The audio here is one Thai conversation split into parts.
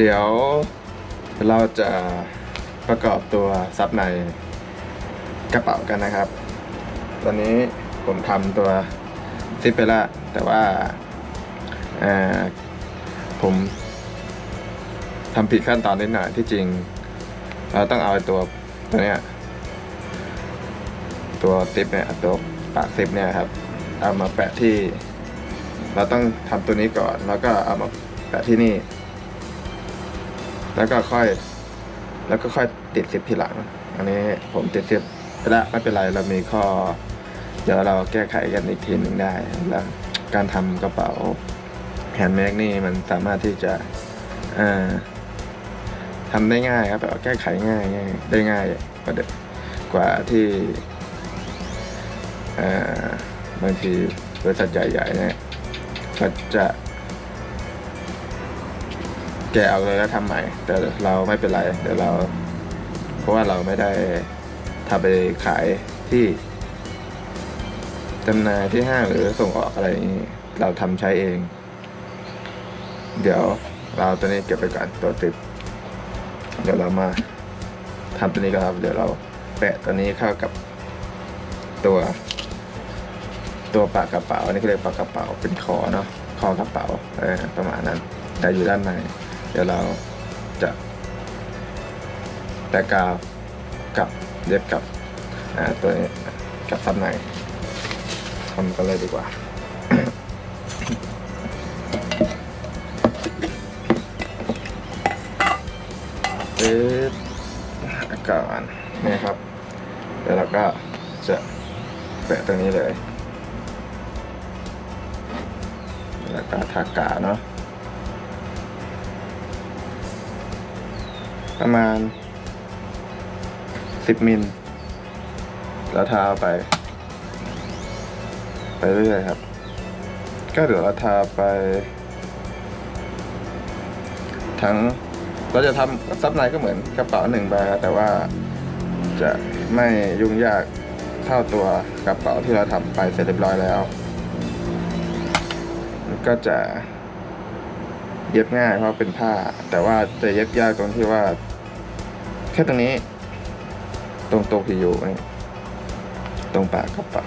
เดี๋ยวเราจะประกอบตัวซับในกระเป๋ากันนะครับ ตอนนี้ผมทำตัวซิปไปแล้วแต่ว่าเออผมทำผิดขั้นตอนนิดหน่อยที่จริง เราต้องเอาตัวตัวเนี้ยตัวซิปเนี่ยตัวปากซิปเนี่ยครับ เอามาแปะที่ เราต้องทำตัวนี้ก่อน แล้วก็เอามาแปะที่นี่ แล้วก็ค่อย แล้วก็ค่อยติดซิปทีหลัง อันนี้ผมติดซิปไปแล้วไม่เป็นไรเรามีข้อ เดี๋ยวเราแก้ไขกันอีกทีหนึ่งได้แล้วการทำกระเป๋าแฮนด์แมกนี่มันสามารถที่จะทำได้ง่ายครับแบบว่าแก้ไขง่ายง่ายได้ง่ายกว่าเดิมกว่าที่บางทีบริษัทใหญ่ๆเนี่ยก็จะ แกเอาเลยแล้วทำใหม่ แต่เราไม่เป็นไรเดี๋ยวเรา เพราะว่าเราไม่ได้ทำไปขายที่จำหน่ายที่ห้างหรือส่งออกอะไรอย่างนี้เราทำใช้เอง เดี๋ยวเราตัวนี้เก็บไปก่อนตัวติดเดี๋ยวเรามาทำตัวนี้กันครับเดี๋ยวเราแปะตัวนี้เข้ากับตัว ตัวปากกระเป๋าอันนี้เขาเรียกปากกระเป๋าเป็นคอเนาะคอกระเป๋าประมาณนั้น แต่อยู่ด้านใน ดี๋ยวเราจะแปะกาวกับเย็บกับตัวกับซับในทำกันเลยดีกว่าปึ๊บก่อนนี่ครับเดี๋ยวเราก็จะแปะตรงนี้เลย แล้วก็ทากาเนาะ ประมาณสิบมิล แล้วทาไป ไปเรื่อยๆครับ ก็เดี๋ยวเราทาไป ทั้งเราจะทำซับในก็เหมือนกระเป๋าหนึ่งใบแต่ว่าจะไม่ยุ่งยากเท่าตัวกระเป๋าที่เราทำไปเสร็จเรียบร้อยแล้ว ก็จะเย็บง่ายเพราะเป็นผ้า แต่ว่าจะเย็บยากตรงที่ว่า ค่ตรงนี้ ตรงโตัวพียูนี่ตรงปากกระเป๋า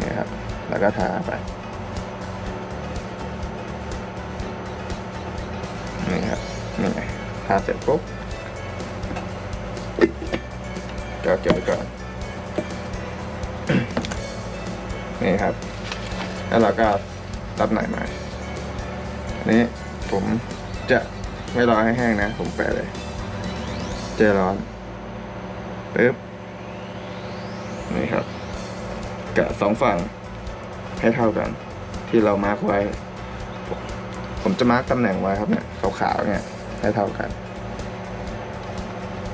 นี่ครับแล้วก็ทาไปนี่ครับนี่ทาเสร็จปุ๊บก็เก็บไว้ก่อนนี่ครับ แล้วเราก็รับไหนมาอันนี้ผมจะ ไม่รอให้แห้งนะ ผมแปะเลย เจร้อนปึ๊บนี่ครับกะสองฝั่งให้เท่ากัน ที่เรามาร์กไว้ ผมจะมาร์กตำแหน่งไว้ครับเนี่ยขาวๆเนี่ยให้เท่ากัน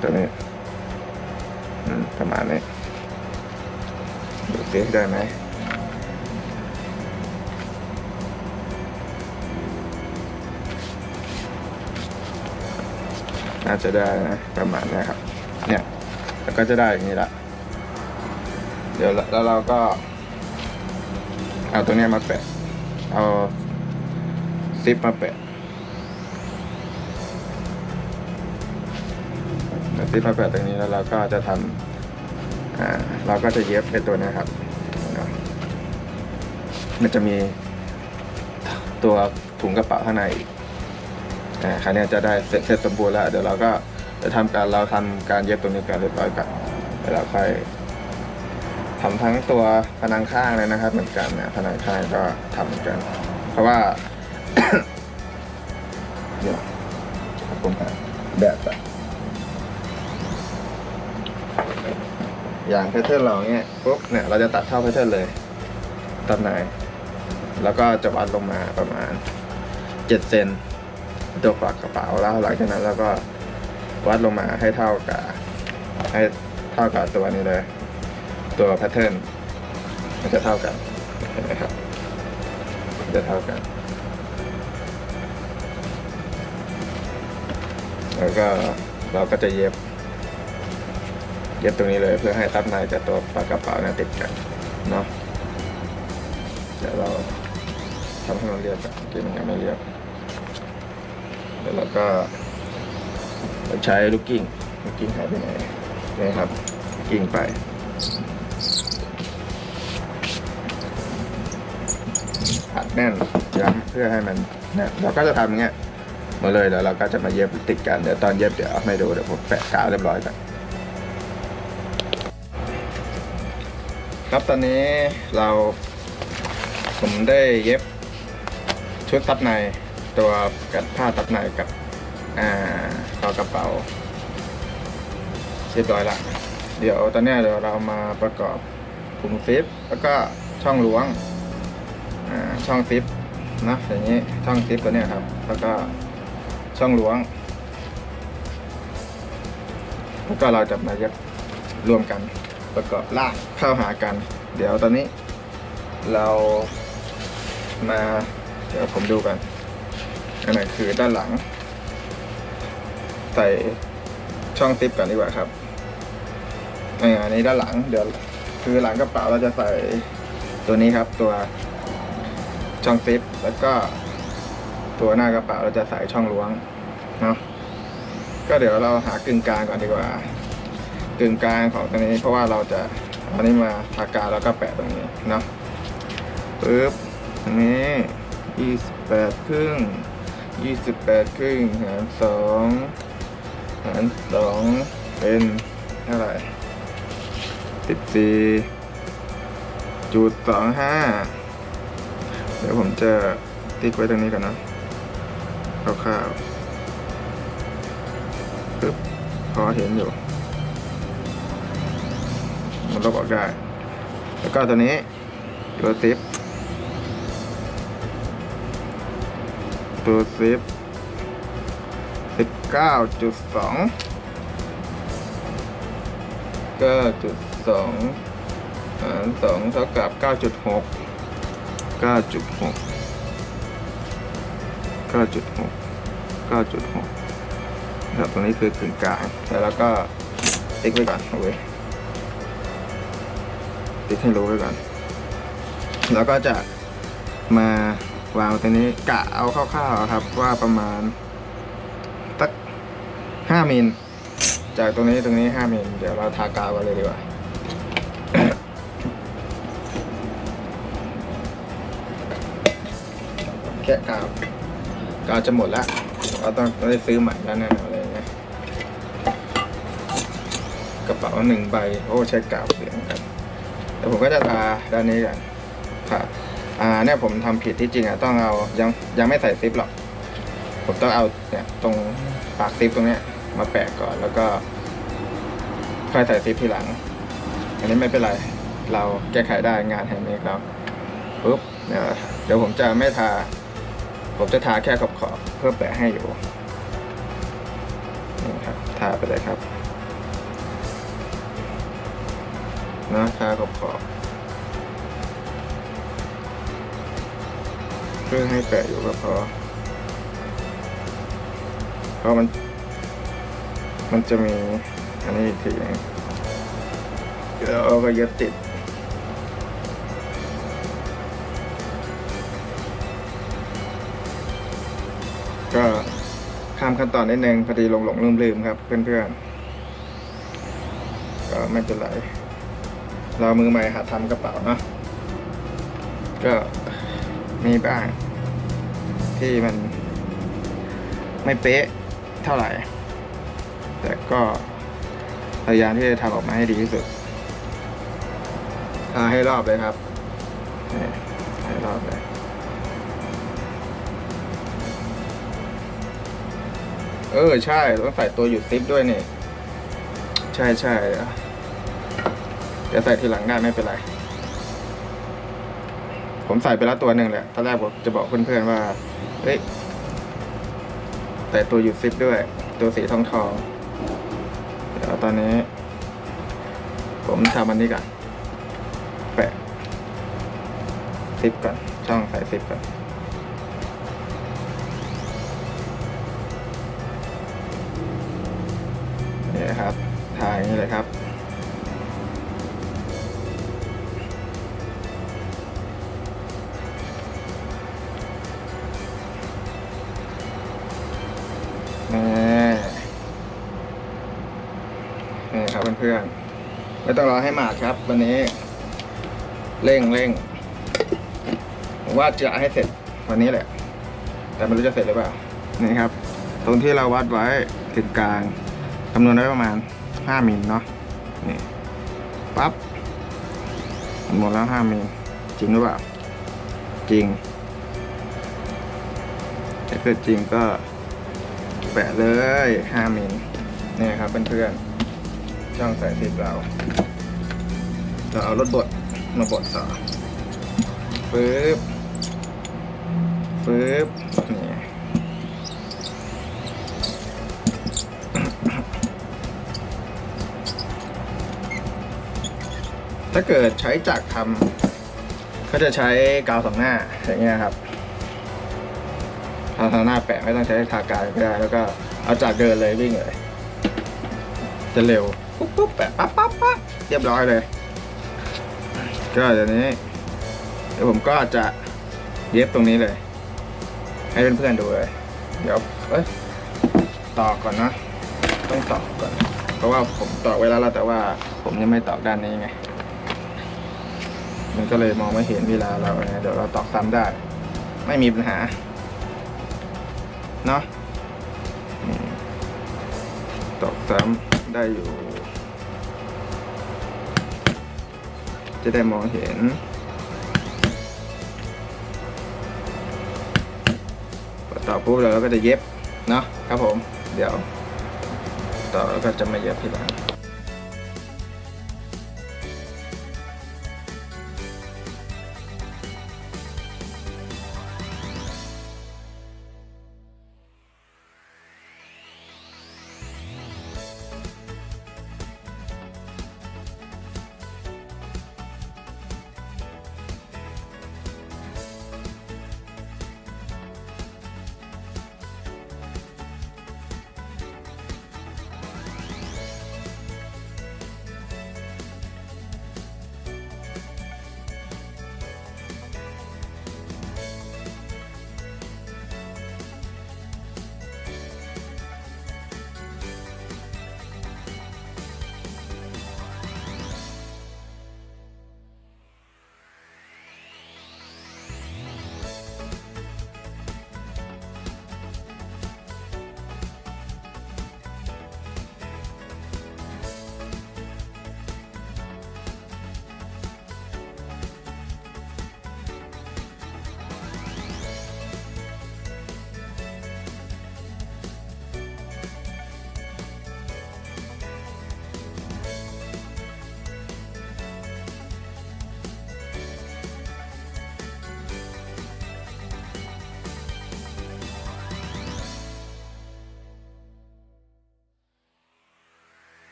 ตัวนี้ประมาณนี้ดูสิได้ไหม น่าจะได้นะประมาณนี้ครับ เนี่ยแล้วก็จะได้อย่างนี้ละ เดี๋ยวแล้วเราก็ เอาตัวนี้มาแปะ เอาซิปมาแปะซิปมาแปะตรงนี้แล้วเราก็จะทำอ่าเราก็จะเย็บเป็นตัวนี้ครับ มันจะมีตัวถุงกระเป๋าข้างในอีก อ่าคราวเนี้ยจะได้เสร็จเสร็จสมบูรณ์แล้ว เดี๋ยวเราก็จะทำการเราทำการเย็บตรงนี้กันเรียบร้อยกันเดี๋ยวเราค่อยทำทั้งตัวผนังข้างเลยนะครับ เหมือนกันนะผนังข้างก็ทำเหมือนกัน เพราะว่า เดี๋ยวครับผมอะแบบอะอย่างแพทเทิร์นเราเนี้ยปุ๊บเนี่ยเราจะตัดเท่าแพทเทิร์นเลยตัดไหน แล้วก็จะวัดลงมาประมาณเจ็ดเซน ตัวปากกระเป๋าแล้วหลังจากนั้นเราก็วัดลงมาให้เท่ากับให้เท่ากับตัวนี้เลย ตัวแพทเทิร์นมันจะเท่ากันเห็นไหมครับจะเท่ากัน แล้วก็เราก็จะเย็บ เย็บตรงนี้เลยเพื่อให้ซับในกับตัวปากกระเป๋าเนี่ยติดกันเนาะเดี๋ยวเราทำให้มันเรียบก่อนเมื่อกี้มันยังไม่เรียบ แล้วเราก็ใช้ลูกกิ้งลูกกิ้งหายไปไหนนี่ครับกิ้งไปอัดแน่นย้ำเพื่อให้มันเนี่ยเราก็จะทำอย่างเงี้ยมาเลยแล้วเราก็จะมาเย็บติดกันเดี๋ยวตอนเย็บเดี๋ยวเอาให้ดูเดี๋ยวผมแปะกาวเรียบร้อยก่อนครับตอนนี้เราผมได้เย็บชุดตัดใน ตัวกับผ้าตัดในกับต่อกระเป๋าเรียบร้อยละเดี๋ยวตอนนี้เดี๋ยวเรามาประกอบถุงซิปแล้วก็ช่องล้วงช่องซิปนะอย่างนี้ช่องซิปตัวนี้ครับ แล้วก็ช่องล้วงแล้วก็เราจะมาเย็บรวมกันประกอบลากเข้าหากัน เดี๋ยวตอนนี้เรามาเดี๋ยวผมดูกัน อันไหนคือด้านหลัง ใส่ช่องซิปก่อนดีกว่าครับอันนี้ด้านหลังเดี๋ยวคือหลังกระเป๋าเราจะใส่ตัวนี้ครับตัวช่องซิปแล้วก็ตัวหน้ากระเป๋าเราจะใส่ช่องล้วงเนาะก็เดี๋ยวเราหากึ่งกลางก่อนดีกว่ากึ่งกลางของตัวนี้เพราะว่าเราจะเอานี้มาทากาแล้วก็แปะตรงนี้เนาะปึ๊บอันนี้ยี่สิบแปดครึ่ง ยี่สิบแปดครึ่งหารสองหารสองเป็นเท่าไหร่สิบสี่จุดสองห้าเดี๋ยวผมจะติ๊กไว้ตรงนี้ก่อนนะคร่าวๆปึ๊บพอเห็นอยู่ มันลบออกได้ แล้วก็ตัวนี้ตัวซิป ตัวซิปสิบเก้าจุดสองเก้าจุดสองหารสองเท่ากับเก้าจุดหก9.6 9.6 9.6นะครับตรงนี้คือกึ่งกลางแต่แล้วก็ติ๊กไว้ก่อนเอาไว้ติ๊กให้รู้ไว้ก่อน แล้วก็จะมา วางตรงนี้กะเอาคร่าวๆครับว่าประมาณตักห้ามิลจากตรงนี้ตรงนี้ห้ามิลเดี๋ยวเราทากาวกันเลยดีกว่าแค่กาวกาวจะหมดแล้วเราต้องได้ซื้อใหม่แล้วแน่อะไรเงี้ยกระเป๋าหนึ่งใบโอ้ใช้กาวเสียงครับแต่ผมก็จะทาด้านนี้กันค่ะ อ่าเนี่ยผมทำผิดที่จริงอะต้องเอายังยังไม่ใส่ซิปหรอก ผมต้องเอาเนี่ยตรงปากซิปตรงเนี้ย มาแปะก่อนแล้วก็ค่อยใส่ซิปทีหลัง อันนี้ไม่เป็นไร เราแก้ไขได้งานแฮนด์เมดแล้วปุ๊บเนี่ยเดี๋ยวผมจะไม่ทา ผมจะทาแค่ขอบขอบเพื่อแปะให้อยู่นี่ครับทาไปเลยครับนะทาขอบขอบ เพื่อให้แปะอยู่ก็พอเพราะมัน มันจะมีอันนี้อีกทีนึงเดี๋ยวเอาก็ยึดติดก็ข้ามขั้นตอนนิดนึงพอดีหลงหลงลืมลืมๆครับ เพื่อนๆ ก็ไม่เป็นไร เรามือใหม่หัดทำกระเป๋าเนะก็ มีบ้าง ที่มันไม่เป๊ะเท่าไหร่ แต่ก็พยายามที่จะทำออกมาให้ดีที่สุดทาให้รอบเลยครับให้รอบเลยเออ ใช่ต้องใส่ตัวหยุดซิปด้วยนี่ ใช่ใช่เดี๋ยวใส่ทีหลังได้ไม่เป็นไร ผมใส่ไปแล้วตัวหนึ่งแหละตอนแรกผมจะบอกเพื่อนๆว่า เฮ้ยใส่ตัวหยุดซิปด้วย ตัวสีทองทองเดี๋ยวตอนนี้ ผมทำอันนี้ก่อน แปะซิปก่อน ช่องใส่ซิปก่อนนี่ครับ ถ่ายอย่างนี้เลยครับ ต้องรอให้หมาดครับ วันนี้เร่งเร่งผมว่าจะให้เสร็จวันนี้แหละ แต่ไม่รู้จะเสร็จหรือเปล่านี่ครับ ตรงที่เราวัดไว้ถึงกลางคำนวณไว้ประมาณ5มิลเนาะนี่ปั๊บหมดแล้ว5มิลจริงหรือเปล่า จริงถ้าเกิดจริงก็แปะเลย5มิลนี่ครับเพื่อนๆ ช่องใสายสิบเราเราเอารถบดมาบดต่อปึ๊บปึ๊บนี่ถ้าเกิดใช้จักรทำก็จะใช้กาวสองหน้าอย่างเงี้ยครับทาทางหน้าแปะไม่ต้องใช้ทากาวก็ได้แล้วก็เอาจากรเดินเลยวิ่งเลยจะเร็ว ปุ๊บปุ๊บแปะปั๊บปั๊บปั๊บเรียบร้อยเลย ก็เดี๋ยวนี้เดี๋ยวผมก็จะเย็บตรงนี้เลย ให้เพื่อนๆดูเลย เดี๋ยวเอ้ยต่อก่อนนะ ต้องต่อก่อน เพราะว่าผมต่อไว้แล้วแต่ว่าผมยังไม่ต่อด้านนี้ไง มันก็เลยมองไม่เห็นเวลาเราไงเดี๋ยวเราตอกซ้ำได้ ไม่มีปัญหา เนาะตอกซ้ำได้อยู่ จะได้มองเห็น ต่อปุ๊บเราก็จะเย็บเนาะครับผม เดี๋ยว ต่อแล้วก็จะมาเย็บทีหลัง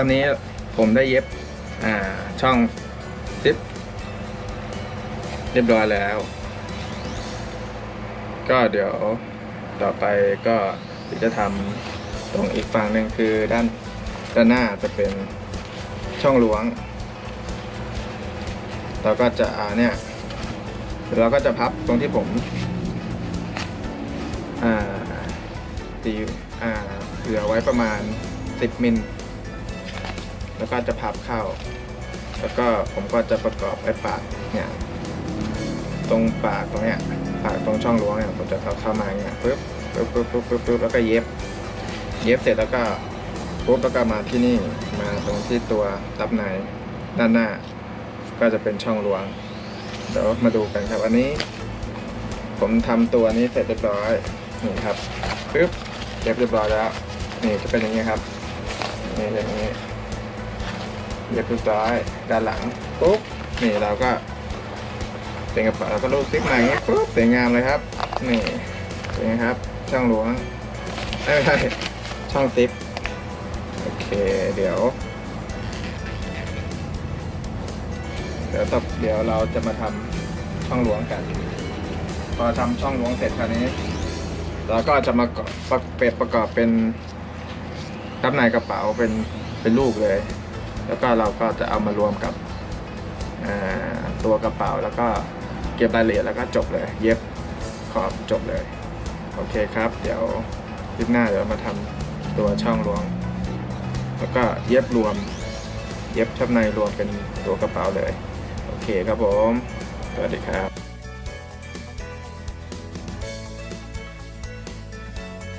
รับตอนนี้ผมได้เย็บช่องซิปเรียบร้อยแล้ว ก็เดี๋ยวต่อไปก็จะทำตรงอีกฝั่งหนึ่งคือด้านด้านหน้าจะเป็นช่องหลวง เราก็จะอ่าเนี่ยเดี๋ยวเราก็จะพับตรงที่ผมอ่าตีอ่าเหลือไว้ประมาณ 10มิล แล้วก็จะพับเข้า แล้วก็ผมก็จะประกอบไอ้ปากเนี่ยตรงปากตรงเนี้ยปากตรงช่องล้วงเนี่ยผมจะเอาเข้ามาเงี้ยปึ๊บปึ๊บปึ๊บปึ๊บปึ๊บปึ๊บแล้วก็เย็บ เย็บเสร็จแล้วก็ปุ๊บแล้วก็มาที่นี่มาตรงที่ตัวตับในด้านหน้า ก็จะเป็นช่องล้วงเดี๋ยวมาดูกันครับอันนี้ ผมทำตัวนี้เสร็จเรียบร้อยนี่ครับปึ๊บเย็บเรียบร้อยแล้วนี่จะเป็นอย่างนี้ครับนี่เป็นอย่างนี้ เรียบร้อยด้านหลังปุ๊บนี่เราก็เป็นกระเป๋าเราก็รูดซิปมาอย่างนี้ปุ๊บสวยงามเลยครับนี่เป็นไงครับ ช่องหลวงไม่ใช่ช่องซิปโอเคเดี๋ยว เดี๋ยวต่อเดี๋ยวเราจะมาทำช่องหลวงกัน พอทำช่องหลวงเสร็จคราวนี้เราก็จะมาประเป็ดประกอบเป็นด้านในกระเป๋าเป็นเป็นลูกเลย แล้วก็เราก็จะเอามารวมกับตัวกระเป๋าแล้วก็เก็บรายละเอียดแล้วก็จบเลย เย็บขอบจบเลย โอเคครับ เดี๋ยวคลิปหน้าเดี๋ยวมาทำตัวช่องรวง แล้วก็เย็บรวม เย็บชับในรวมเป็นตัวกระเป๋าเลย โอเคครับผม สวัสดีครับ